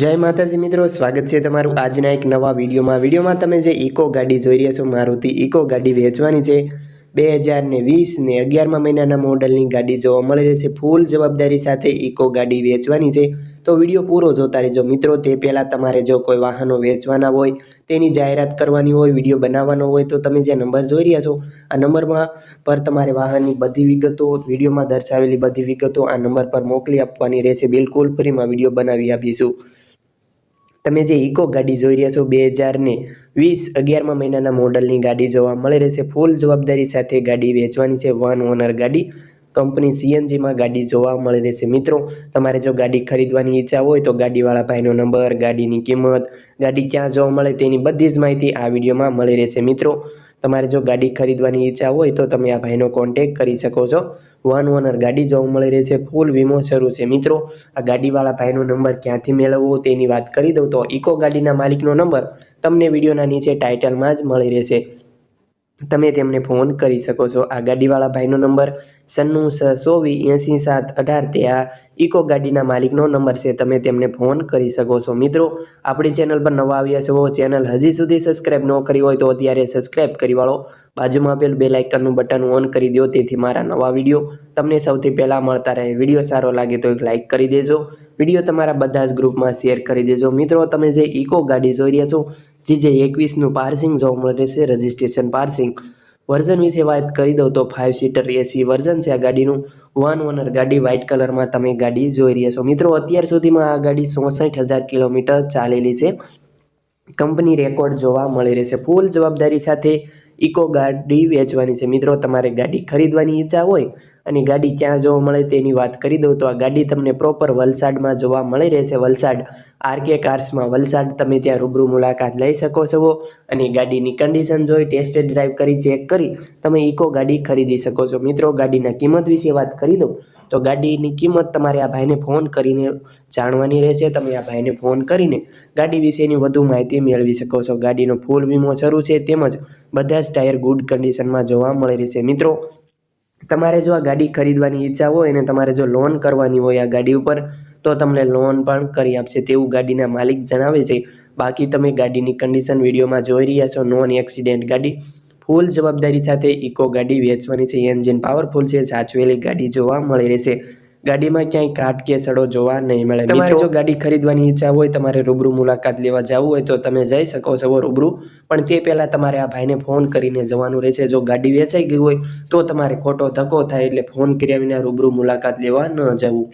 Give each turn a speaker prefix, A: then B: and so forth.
A: જય માતાજી મિત્રો, સ્વાગત છે તમારું આજના એક નવા વિડીયોમાં. વિડીયોમાં તમે જે ઇકો ગાડી જોઈ રહ્યા છો, મારુતિ ઇકો ગાડી વેચવાની છે. બે હજાર ને વીસ ને અગિયારમા મહિનાના મોડલની ગાડી જોવા મળી રહી છે. ફૂલ જવાબદારી સાથે ઇકો ગાડી વેચવાની છે. તો વીડિયો પૂરો જોતા રહેજો મિત્રો. તે પહેલાં તમારે જો કોઈ વાહનો વેચવાના હોય, તેની જાહેરાત કરવાની હોય, વીડિયો બનાવવાનો હોય, તો તમે જે નંબર જોઈ રહ્યા છો, આ નંબરમાં પર તમારે વાહનની બધી વિગતો, વિડીયોમાં દર્શાવેલી બધી વિગતો આ નંબર પર મોકલી આપવાની રહેશે. બિલકુલ ફ્રીમાં વીડિયો બનાવી આપીશું. તમે જે ઇકો ગાડી જોઈ રહ્યા છો બે હજારને વીસ અગિયારમા મહિનાના મોડલની ગાડી જોવા મળી રહેશે. ફૂલ જવાબદારી સાથે ગાડી વેચવાની છે વન ઓનર ગાડી. કંપની સીએનજીમાં ગાડી જોવા મળી રહેશે. મિત્રો, તમારે જો ગાડી ખરીદવાની ઈચ્છા હોય તો ગાડીવાળા ભાઈનો નંબર, ગાડીની કિંમત, ગાડી ક્યાં જોવા મળે તેની બધી જ માહિતી આ વિડીયોમાં મળી રહેશે. મિત્રો, તમારે જો ગાડી ખરીદવાની ઈચ્છા હોય તો તમે આ ભાઈનો કોન્ટેક કરી શકો છો. વન ઓનર ગાડી જોવા મળી રહેશે. ફૂલ વીમો શરૂ છે. મિત્રો, આ ગાડીવાળા ભાઈનો નંબર ક્યાંથી મેળવવો તેની વાત કરી દઉં તો ઇકો ગાડીના માલિકનો નંબર તમને વિડીયોના નીચે ટાઇટલમાં જ મળી રહેશે. તમે તેમને ફોન કરી શકો છો. આ ગાડીવાળા ભાઈનો નંબર સન્નું સોવી એંસી સાત અઢાર તે આ ઇકો ગાડીના માલિકનો નંબર છે. તમે તેમને ફોન કરી શકો છો. મિત્રો, આપણી ચેનલ પર નવા આવ્યા છો, ચેનલ હજી સુધી સબસ્ક્રાઈબ ન કરી હોય તો અત્યારે સબસ્ક્રાઈબ કરી વાળો. બાજુમાં આપેલ બે લાઇકનનું બટન ઓન કરી દો, તેથી મારા નવા વીડિયો તમને સૌથી પહેલાં મળતા રહે. વીડિયો સારો લાગે તો એક લાઇક કરી દેજો. વીડિયો તમારા બધા જ ગ્રુપમાં શેર કરી દેજો. મિત્રો, તમે જે ઇકો ગાડી જોઈ રહ્યા છો જે જે એકવીસનું પાર્સિંગ જોવા મળે રહેશે રજિસ્ટ્રેશન પાર્સિંગ વર્ઝન વિશે વાત કરી દઉં તો ફાઇવ સીટર એસી વર્ઝન છે આ ગાડીનું. વન ઓનર ગાડી વ્હાઇટ કલરમાં તમે ગાડી જોઈ રહ્યા છો. મિત્રો, અત્યાર સુધીમાં આ ગાડી ચોસઠ હજાર કિલોમીટર ચાલેલી છે. કંપની રેકોર્ડ જોવા મળી રહેશે. ફૂલ જવાબદારી સાથે ઇકો ગાડી વેચવાની છે. મિત્રો, તમારે ગાડી ખરીદવાની ઈચ્છા હોય અને ગાડી ક્યાં જોવા મળે તેની વાત કરી દઉં તો આ ગાડી તમને પ્રોપર વલસાડમાં જોવા મળી રહેશે. વલસાડ આરકે કાર્સમાં વલસાડ તમે ત્યાં રૂબરૂ મુલાકાત લઈ શકો છો અને ગાડીની કન્ડિશન જોઈ ટેસ્ટ ડ્રાઈવ કરી ચેક કરી, તમે ઇકો ગાડી ખરીદી શકો છો. મિત્રો, ગાડીના કિંમત વિશે વાત કરી દઉં તો ગાડીની કિંમત તમારે આ ભાઈને ફોન કરીને જાણવાની રહેશે. તમે આ ભાઈને ફોન કરીને ગાડી વિશેની વધુ માહિતી મેળવી શકો છો. ગાડીનો ફૂલ વીમો શરૂ છે, તેમજ બધા જ ટાયર ગુડ કન્ડિશનમાં જોવા મળી રહેશે. મિત્રો તમારે જો આ ગાડી ખરીદવાની ઈચ્છા હોય અને તમારે જો લોન કરવાની હોય આ ગાડી ઉપર, તો તમને લોન પણ કરી આપશે. તેવું ગાડીના માલિક જણાવે છે. બાકી તમે ગાડીની કન્ડિશન વિડીયોમાં જોઈ રહ્યા છો. નોન એક્સિડેન્ટ ગાડી. ફૂલ જવાબદારી સાથે ઇકો ગાડી વેચવાની છે. એન્જિન પાવરફુલ છે. સાચવેલી ગાડી જોવા મળી રહેશે. ગાડીમાં ક્યાંય કાટ કે સડો જોવા નહીં મળે. તમારે જો ગાડી ખરીદવાની ઈચ્છા હોય તમારે રૂબરૂ મુલાકાત લેવા જવું હોય તો તમે જઈ શકો છો રૂબરૂ. પણ તે પહેલાં તમારે આ ભાઈને ફોન કરીને જવાનું રહેશે. જો ગાડી વેચાઈ ગઈ હોય તો તમારે ખોટો ધક્કો થાય એટલે ફોન કર્યા વિના રૂબરૂ મુલાકાત લેવા ન જવું.